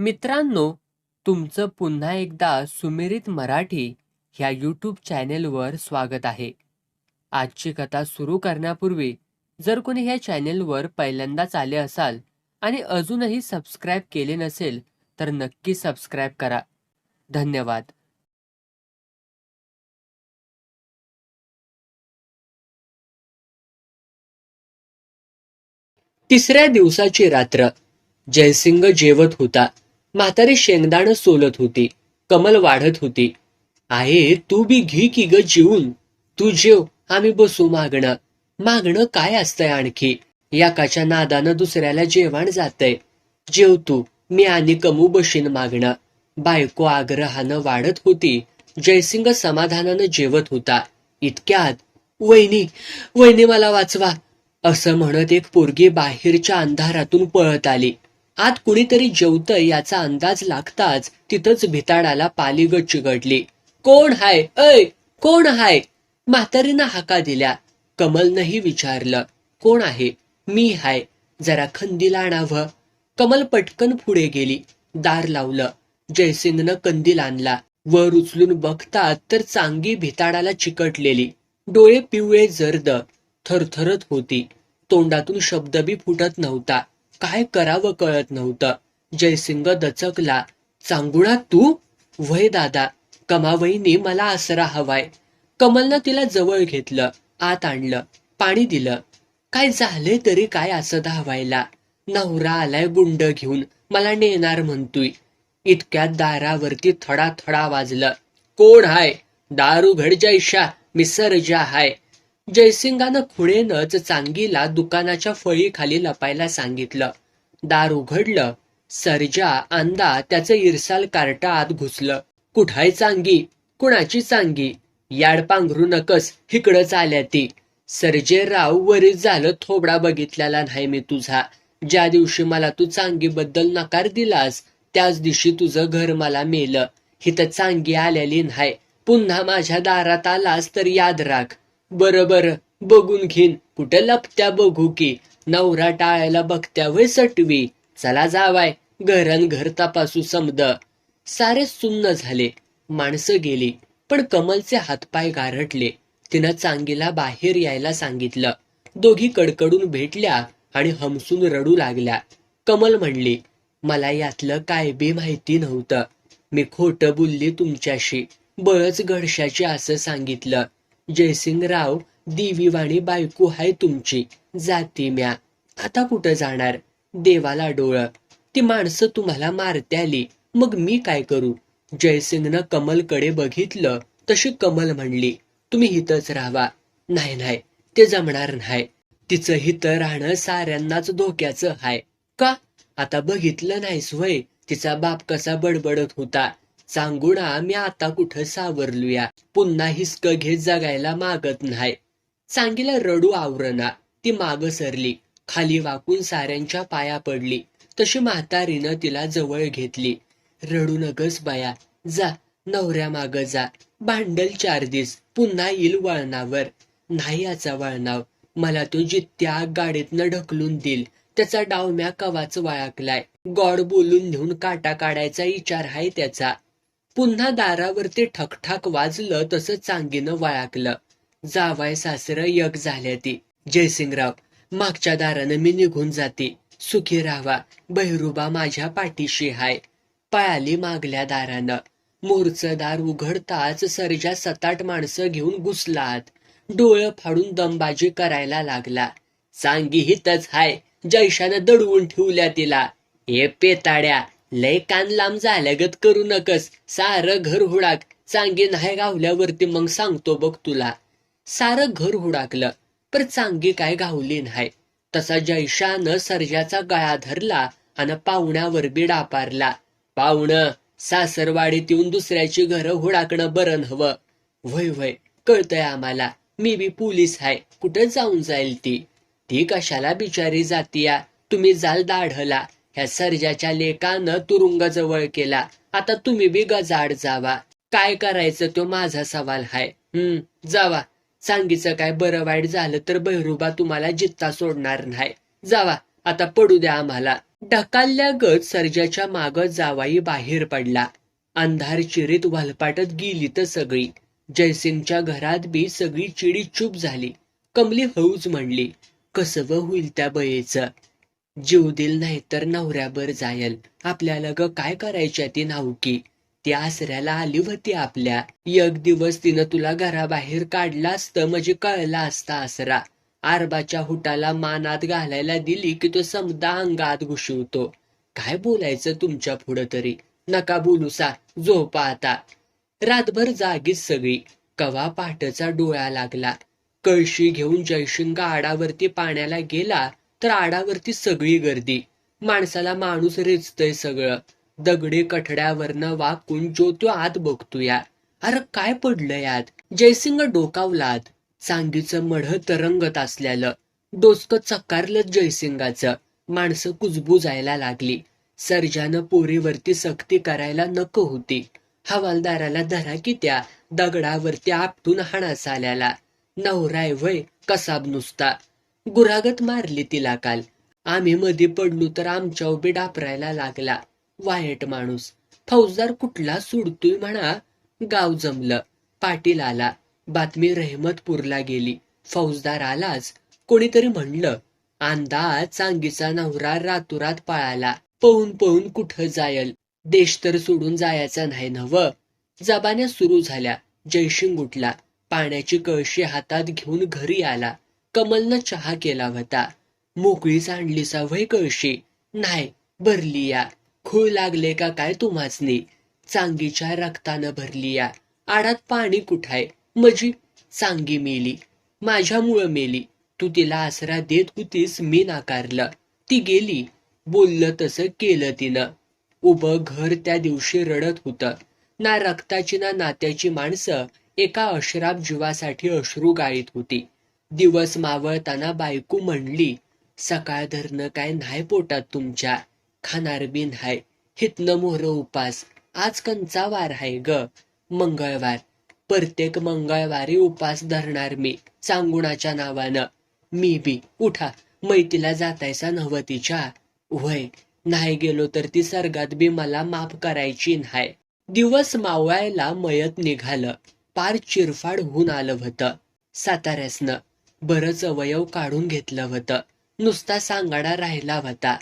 मित्रांनो तुमचं पुन्हा एकदा सुमिरित मराठी ह्या यूट्यूब चॅनेलवर स्वागत आहे. आजची कथा सुरू करण्यापूर्वी जर कोणी ह्या चॅनेलवर पहिल्यांदाच आले असाल आणि अजूनही सबस्क्राईब केले नसेल तर नक्की सबस्क्राईब करा. धन्यवाद. तिसऱ्या दिवसाची रात्र. जयसिंग जेवत होता. म्हातारी शेंगदाणं सोलत होती. कमल वाढत होती. आहे तू बी घे की ग जेवून तू जेव आम्ही बसू मागणं. मागणं काय असतंय आणखी? याकाच्या नादानं दुसऱ्याला जेवण जातंय. जेव तू मी आणि कमू बशीन मागणं. बायको आग्रहानं वाढत होती. जयसिंग समाधानानं जेवत होता. इतक्यात? वहिनी वहिनी मला वाचवा. असं म्हणत एक पोरगी बाहेरच्या अंधारातून पळत आली. आत कुणीतरी जेवतय याचा अंदाज लागताच तिथंच भिताडाला पालीगत चिघडली कोण हाय? अय कोण हाय? म्हातारीनं हाका दिल्या. कमलनंही विचारलं कोण आहे? मी हाय. जरा खंदीला आणावं. कमल पटकन पुढे गेली. दार लावलं. जयसिंगनं कंदील आणला. वर उचलून बघतात तर चांगी भिताडाला चिकटलेली. डोळे पिवळे जर्द. थरथरत होती. तोंडातून शब्द बी फुटत नव्हता. काय करावं कळत नव्हतं. जयसिंग दचकला चांगुणा तू? वय दादा कमावईनी मला आसरा हवाय. कमलनं तिला जवळ घेतलं आत आणलं पाणी दिलं. काय झाले तरी काय असं धावायला नवरा आलाय गुंड घेऊन मला नेणार म्हणतोय. इतक्यात दारावरती थडा थडा वाजलं. कोण हाय? दारू घड इशा मिसरजा हाय जयसिंगानं खुणेनच चांगीला दुकानाच्या फळीखाली लपायला सांगितलं. दार उघडलं. सरजा अंदा त्याचं इरसाल कार्टा आत घुसलं. कुठाय चांगी? कुणाची चांगी? याड पांघरू नकस. हिकडंच आल्या ती. सर्जेराव वरीच झालं थोबडा बघितलेला नाही मी तुझा. ज्या दिवशी मला तू चांगीबद्दल नकार दिलास त्याच दिवशी तुझं घर मला मेलं. हिथं चांगी आलेली नाही. पुन्हा माझ्या दारात आलास तर याद राख. बरं बरं. बघून घेईन. कुठं लपत्या बघू की? नवरा टाळायला बघत्या वय सटवी. चला जावाय. घरन घर तपासू समद. सारे सुन्न झाले. माणसं गेली. पण कमलचे हातपाय गारटले तिनं चांगीला बाहेर यायला सांगितलं. दोघी कडकडून भेटल्या आणि हमसून रडू लागल्या. कमल म्हणली मला यातलं काय बी माहिती नव्हतं. मी खोटं बोलली तुमच्याशी. बळच घडशाची असं सांगितलं. जयसिंगराव देवीवाणी बायको हाय तुमची. जाती म्या. आता कुठं जाणार? देवाला डोळ. ती माणसं तुम्हाला मारते आली. मग मी काय करू? जयसिंगनं कमलकडे बघितलं तशी कमल म्हणली तुम्ही हितच राहावा. नाही नाही ते जमणार नाही. तिचं हित राहणं साऱ्यांनाच धोक्याचं हाय. का? आता बघितलं नाहीस वय. तिचा बाप कसा बडबडत होता. सांगुणा मी आता कुठं सावरलूया? पुन्हा हिसक घेत जगायला मागत नाही. सांगीला रडू आवरणा ती माग सरली. खाली वाकून साऱ्यांच्या पाया पडली. तशी म्हातारीनं तिला जवळ घेतली. रडू नगस बाया जा नवऱ्या माग जा. भांडल चार दिस पुन्हा येईल वळणावर. नाही याचा वळणाव. मला तो जित्या गाडीतनं ढकलून देईल. त्याचा डावम्या कवाच वाळकलाय. गॉड बोलून नेऊन काटा काढायचा विचार आहे त्याचा. पुन्हा दारावरती ठकठाक वाजलं तसं चांगीनं वळकलं. जावाय सासरं यक झाल्या ती. जयसिंगराव मागच्या दारानं मी निघून जाते. सुखी राहावा बहिरुबा माझ्या पाठीशी हाय. पळाली मागल्या दारानं. मोरचं दार उघडताच सरजा सताट माणसं घेऊन घुसलात. डोळं फाडून दमबाजी करायला लागला. चांगी हितच हाय जैशानं दडवून ठेवल्या तिला. हे पेताड्या लय कान लांब झाल्यागत करू नकस. सारं घर हुडाक. चांगी नाही गावल्यावरती मग सांगतो बघ तुला. सारं घर हुडाकलं. पर चांगी काय गावली नाही तसा जैशानं सर्जाचा गळा धरला आणि पाहुण्यावर बी डापारला पाहुणं सासरवाडीत येऊन दुसऱ्याची घरं हुडाकणं बरं हवं वय वय कळतंय आम्हाला. मी बी पोलीस हाय. कुठं जाऊन जाईल ती? ती कशाला बिचारी जातीया? तुम्ही जाल दाढला. ह्या सर्जाच्या लेकानं तुरुंगाजवळ केला. आता तुम्ही बी गजाड जावा. काय करायचं तो माझा सवाल हाय. हम्म जावा. सांगीचं काय बरं वाईट झालं तर बहिरुबा तुम्हाला जित्ता सोडणार नाही. जावा आता पडू द्या आम्हाला. ढकालल्यागत सर्जाच्या माग जावाई बाहेर पडला. अंधार चिरीत वालपाटत गेली तर सगळी. जयसिंगच्या घरात बी सगळी चिडी चूप झाली. कमली हळूच म्हणली कसव होईल त्या बयेचं जीव दिल नाही तर नवऱ्याबर जायल. आपल्याला ग काय करायच्या ती नावकी? ती आसऱ्याला आली होती आपल्या. एक दिवस तिनं तुला घराबाहेर काढला असतं म्हणजे कळला असता आसरा. आरबाच्या हुटाला मानात घालायला दिली की तो समदा अंगात घुसवतो. काय बोलायचं तुमच्या पुढं तरी? नका बोलूसा झोपा आता. रातभर जागीच सगळी. कवा पहाटचा डोळा लागला. कळशी घेऊन जयशिंग आडावरती पाण्याला गेला. तर आडावरती सगळी गर्दी. माणसाला माणूस रेचतय सगळं. दगडी कठड्यावरनं वाकून जो तो आत बघतोया. अरे काय पडलं यात? जयसिंग डोकावलात. चांदीचं मढ तरंगत असल्यालं. डोसकं चकारलं जयसिंगाचं. माणसं कुजबुजायला लागली. सर्जानं पोरीवरती सक्ती करायला नको होती. हवालदाराला धरा की त्या दगडावरती आपटून हाणास आल्याला नवराय वय कसाब नुसता. गुरागत मारली तिला काल. आम्ही मध्ये पडलो तर आमच्या उभी डापरायला लागला. वायट माणूस. फौजदार कुठला सोडतोय म्हणा? गाव जमलं. पाटील आला. बातमी रहमतपूरला गेली. फौजदार आलाच. कोणीतरी म्हणलं. अंदाज चांगीचा नवरा रातोरात पळाला. पळून पळून कुठं जायल? देश तर सोडून जायचा नाही नव जबान्या सुरू झाल्या. जयशिंग उठला पाण्याची कळशी हातात घेऊन घरी आला. कमलनं चहा केला होता. मोकळीच सांडली वय कळशी. नाही भरली या. खूळ लागले का काय तुम्हाचनी चांगीच्या रक्तानं भरली या. आडात पाणी कुठाय. मजी चांगी मेली. माझ्यामुळं मेली. तू तिला आसरा देत होतीस मी नाकारलं. ती गेली. बोललं तसं केलं तिनं. उभं घर त्या दिवशी रडत होतं. ना रक्ताची ना नात्याची माणसं. एका अश्राप जीवासाठी अश्रू गाळीत होती. दिवस मावळताना बायको म्हणली सकाळ धरणं काय नाही पोटात तुमच्या खाणार बी नाही हितनं मोहर उपास आज कंचा वार आहे ग मंगळवार. प्रत्येक मंगळवारी उपास धरणार मी चांगुणाच्या नावानं. मी बी उठा मैतीला जातायसा नव्हतीच्या वय नाही गेलो तर ती सर्गात बी मला माफ करायची नाही दिवस मावळायला मयत निघालं पार चिरफाड होऊन आलं होतं साताऱ्यासनं. बरंच अवयव काढून घेतलं होतं. नुसता सांगाडा राहिला होता.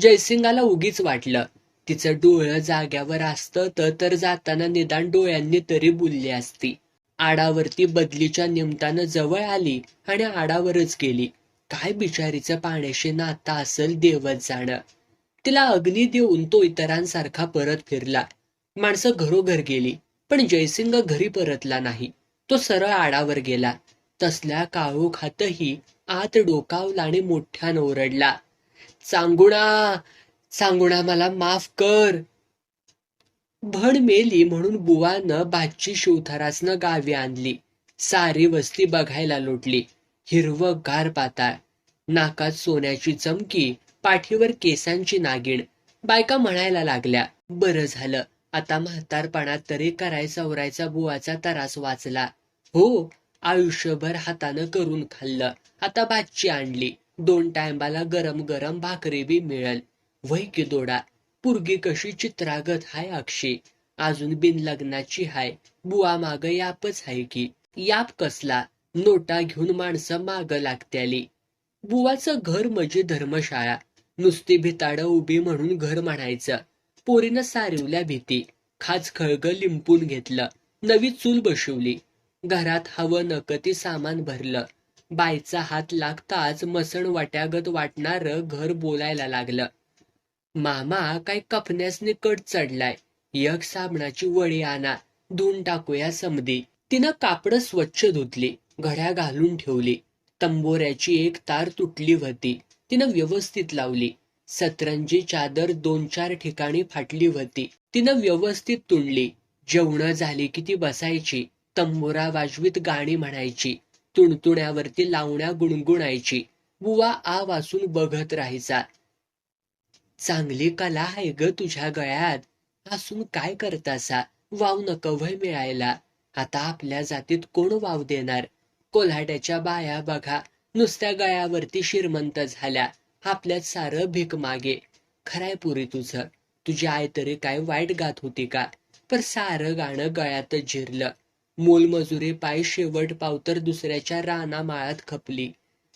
जयसिंगाला उगीच वाटलं. तिचं डोळं जाग्यावर असतं तर जाताना निदान डोळ्यांनी तरी बुलली असती. आडावरती बदलीच्या निमतानं जवळ आली आणि आडावरच गेली. काय बिचारीचं पाण्याशी नाता असेल देवत जाणं. तिला अग्नी देऊन तो इतरांसारखा परत फिरला. माणसं घरोघर गेली पण जयसिंग घरी परतला नाही. तो सरळ आडावर गेला. तसल्या काळोखातही आत डोकावला आणि मोठ्यानं ओरडला. चांगुणा चांगुणा मला माफ कर. भड मेली म्हणून बुवानं बाची शिवथरासनं गावी आणली. सारी वस्ती बघायला लोटली. हिरव गार पाताळ. नाकात सोन्याची चमकी पाठीवर केसांची नागिण. बायका म्हणायला लागल्या बरं झालं. आता म्हातारपणात तरी करायचा उरायचा बुवाचा तरास वाचला. हो आयुष्यभर हातानं करून खाल्लं. आता भाजी आणली. दोन टायमाला गरम गरम भाकरी बी मिळल. वय की दोडा? पुरगी कशी चित्रागत हाय अक्षी. अजून बिन लग्नाची हाय. बुवा माग यापच हाय की. याप कसला? नोटा घेऊन माणसं माग लागत्याली. बुवाचं घर म्हणजे धर्मशाळा. नुसती भिताड उभी म्हणून घर म्हणायचं. पोरीनं सारिवल्या भीती. खाच खळग लिंपून घेतलं. नवी चूल बसवली. घरात हवं नकती सामान भरलं. बायचा हात लागताच मसण वाट्यागत वाटणार घर बोलायला लागलं. मामा काय कपण्यासने कट चढलाय. एक साबणाची वळी आणा धुवून टाकूया समधी. तिनं कापड स्वच्छ धुतली घड्या घालून ठेवली. तंबोऱ्याची एक तार तुटली होती तिनं व्यवस्थित लावली. सतरंजी चादर दोन चार ठिकाणी फाटली होती तिनं व्यवस्थित तुंडली. जेवण झाली की ती बसायची. तंबोरा वाजवीत गाणी म्हणायची. तुणतुण्यावरती लावण्या गुणगुणायची. बुवा आ वाचून बघत राहायचा. चांगली कला आहे ग तुझ्या गळ्यात. असून काय करतासा? वाव नको वय मिळायला. आता आपल्या जातीत कोण वाव देणार? कोल्हाट्याच्या बाया बघा. नुसत्या गळ्यावरती श्रीमंत झाल्या. आपल्यात सारं भीक मागे. खराय पुरी तुझं. तुझी आई तरी काय वाईट गात होती का? पर सारं गाणं गळ्यातच जिरलं. मोलमजुरी पाय शेवट पावतर दुसऱ्याच्या राना माळात खपली.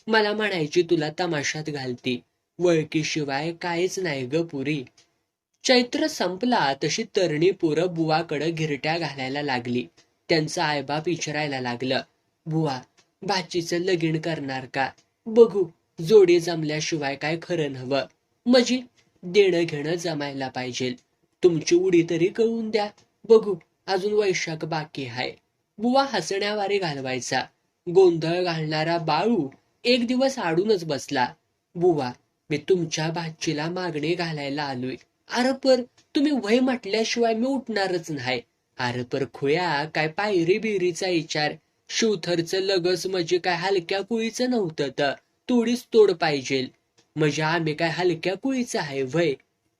मला म्हणायची तुला तमाशात घालती. वळकीशिवाय काहीच नाही ग पुरी. चैत्र संपला तशी तरणी पोरं बुवाकडं घिरट्या घालायला लागली. त्यांचं आईबाप विचारायला लागलं. बुवा भाचीचं लगीन करणार का? बघू जोडी जमल्याशिवाय काय खरं नव्हं. मजी देणं घेणं जमायला पाहिजे तुमची उडी तरी कळून द्या. बघू अजून वैशाख बाकी आहे बुवा हसण्यावारे घालवायचा. गोंधळ घालणारा बाळू एक दिवस आडूनच बसला. बुवा मी तुमच्या भाचीला मागणी घालायला आलोय. अरे पर तुम्ही वय म्हटल्याशिवाय मी उठणारच नाही. अरे पर खुया काय पायरी बिरीचा विचार. शिवथरचं लगस म्हणजे काय हलक्या कुळीचं नव्हतं तर तोडीच तोड पाहिजे म्हणजे आम्ही काय हलक्या कुळीचं आहे वय.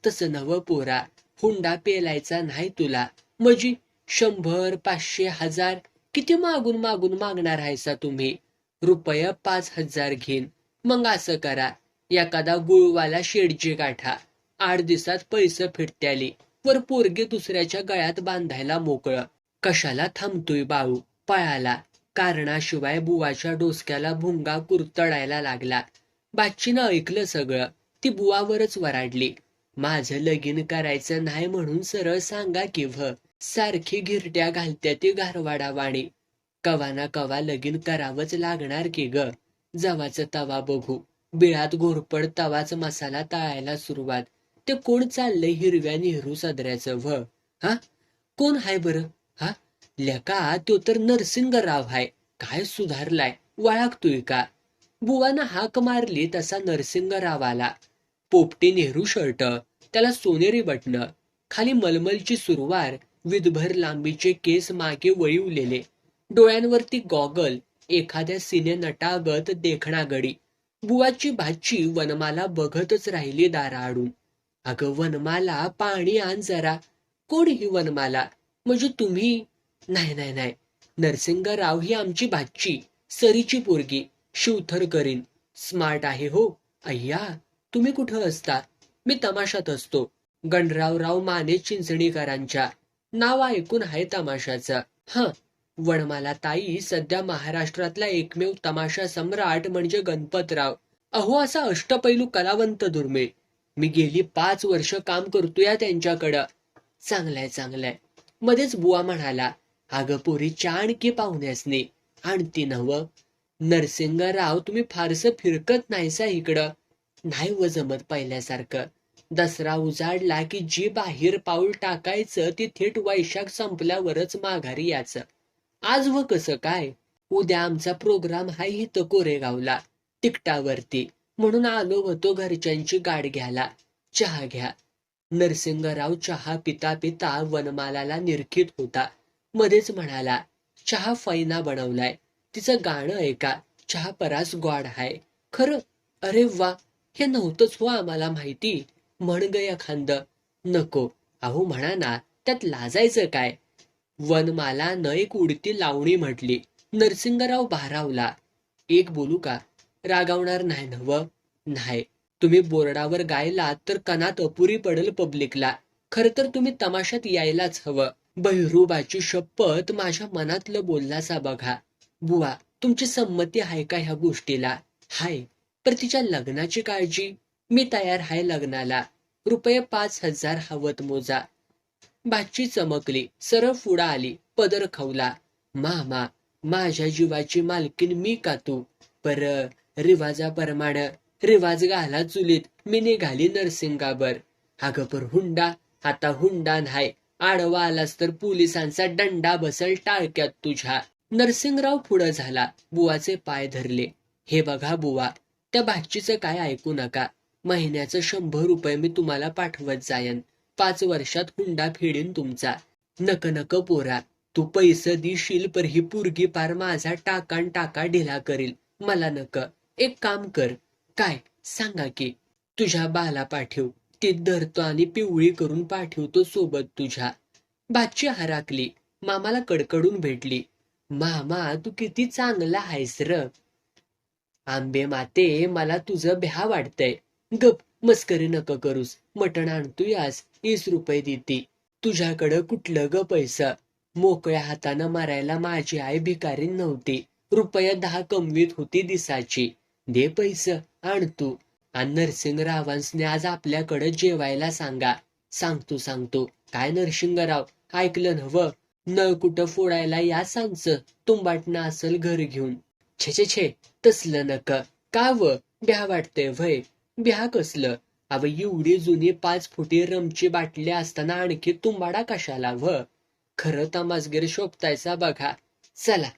तसं नवं पोरा हुंडा पेलायचा नाही तुला. म्हणजे शंभर पाचशे हजार किती मागून मागून मागणार आहेसा तुम्ही? रुपये पाच हजार घेईन. मग असं करा. एखादा गुळवाला शेडजी गाठा. आठ दिवसात पैसे फिटत्याली वर पोरगे दुसऱ्याच्या गळ्यात बांधायला मोकळं. कशाला थांबतोय बाळू? पळाला. कारणाशिवाय बुवाच्या डोसक्याला भुंगा कुरतडायला लागला. बाच्चीनं ऐकलं सगळं. ती बुवावरच वराडली. माझं लगीन करायचं नाही म्हणून सरळ सांगा की व्ह. सारखी घिरट्या घालत्या ती गारवाडा वाणी कवा ना कवा लगीन करावंच लागणार की ग? जवाचं तवा बघू. बिळात घोरपड तवाच मसाला तळायला सुरुवात. ते कोण चाललंय हिरव्या नेहरू सदऱ्याचं व हा? कोण हाय बर? हा? लेका तो तर नरसिंगराव हाय. काय सुधारलाय? वळागतोय का? बुवानं हाक मारली तसा नरसिंगराव आला पोपटी नेहरू शर्ट. त्याला सोनेरी बटणं. खाली मलमलची सुरुवार. विधभर लांबीचे केस मागे वळीवलेले. डोळ्यांवरती गॉगल एखाद्या सिने नटागत देखणा गडी बुवाची भाची वनमाला बघतच राहिली दाराआडून. अगं वनमाला पाणी आण जरा. कोण ही वनमाला? म्हणजे तुम्ही? नाही नाही नाही. नरसिंगराव ही आमची भाची सरीची पोरगी शिवथर करीन. स्मार्ट आहे हो. अय्या तुम्ही कुठं असता? मी तमाशात असतो. गणरावराव माने चिंचणीकरांच्या. नाव ऐकून आहे तमाशाचं. ह वणमाला ताई सध्या महाराष्ट्रातला एकमेव तमाशा सम्राट म्हणजे गणपतराव. अहो असा अष्टपैलू कलावंत दुर्मिळ. मी गेली पाच वर्ष काम करतोय त्यांच्याकडं. चांगलंय चांगलंय. मध्येच बुवा म्हणाला अगं पोरी आणखी पाहुण्यासनी. आणती नव नरसिंगराव तुम्ही फारसं फिरकत नाहीसा इकडं. नाही व जमत पहिल्यासारखं. दसरा उजाडला की जी बाहेर पाऊल टाकायचं ती थेट वैशाख संपल्यावरच माघारी याचं आज व कसं काय? उद्या आमचा प्रोग्राम हाय इथं कोरेगावला तिकटावरती. म्हणून आलो होतो घरच्यांची गाड घ्यायला. चहा घ्या. नरसिंगराव चहा पिता पिता वनमालाला निरखित होता. मध्येच म्हणाला चहा फैना बनवलाय. तिचं गाणं ऐका चहा परास गॉड हाय. खरं? अरे वा! हे नव्हतंच हो आम्हाला माहिती. म्हण ग खांद. नको. अहो म्हणा ना त्यात लाजायचं काय? वनमाला न एक उडती लावणी म्हटली. नरसिंगराव भारावला एक बोलू का? रागावणार नाही नव नाही. तुम्ही बोर्डावर गायलात तर कनात अपुरी पडल पब्लिकला. खर तर तुम्ही तमाशात यायलाच हवं. बहिरूबाची शपथ माझ्या मनातलं बोललासा बघा. बुवा तुमची संमती आहे का ह्या गोष्टीला? हाय. तर तिच्या लग्नाची काळजी? मी तयार हाय लग्नाला. रुपये पाच हजार हवत मोजा. भाची चमकली सरळ फुडा आली पदर खवला मामा माझ्या जीवाची मालकीन मी का तू? पर रिवाजाप्रमाणे रिवाज घाला चुलीत मी निघाली नरसिंगाबर. अगं पर हुंडा आता हुंडा नाही. आडवा आलास तर पोलिसांचा दंडा बसल टाळक्यात तुझ्या. नरसिंगराव पुढं झाला बुवाचे पाय धरले. हे बघा बुवा त्या भाचीचं काय ऐकू नका. महिन्याचं शंभर रुपये मी तुम्हाला पाठवत जायन. पाच वर्षात हुंडा फेडीन तुमचा. नक नक पोरा. तू पैसे देशील पर ही पुरगी पार माझा टाकान टाका ढिला करील. मला नक. एक काम कर. काय? सांगा की. तुझ्या बाला पाठव. ती धरतो आणि पिवळी करून पाठवतो सोबत तुझ्या. बाची हराकली. मामाला कडकडून भेटली. मामा तू किती चांगला आहेस र. आंबे माते मला तुझं भ्या वाटतंय. गप मस्करी नका करूस. मटण आणतोय यास वीस रुपये देते. तुझ्याकडं कुठलं ग पैसा? मोकळ्या हातानं मारायला माझी आई भिकारी नव्हती. रुपया दहा कमवीत होती दिसाची. दे पैसे आणतू आणि नरसिंगरावांसने आज आपल्याकडे जेवायला सांगा. सांगतो सांगतो. काय नरसिंगराव? ऐकलं नव न कुठं फोडायला या सांगच. तुंबाटणं असल घर घेऊन. छे छे छे. तसलं नक. का व? भ्या वाटतंय भय भ्या कसलं? अव एवढी जुनी पाच फुटी रमची बाटली असताना आणखी तुंबाडा कशाला व खरं तमासगीर शोभतायचा बघा. चला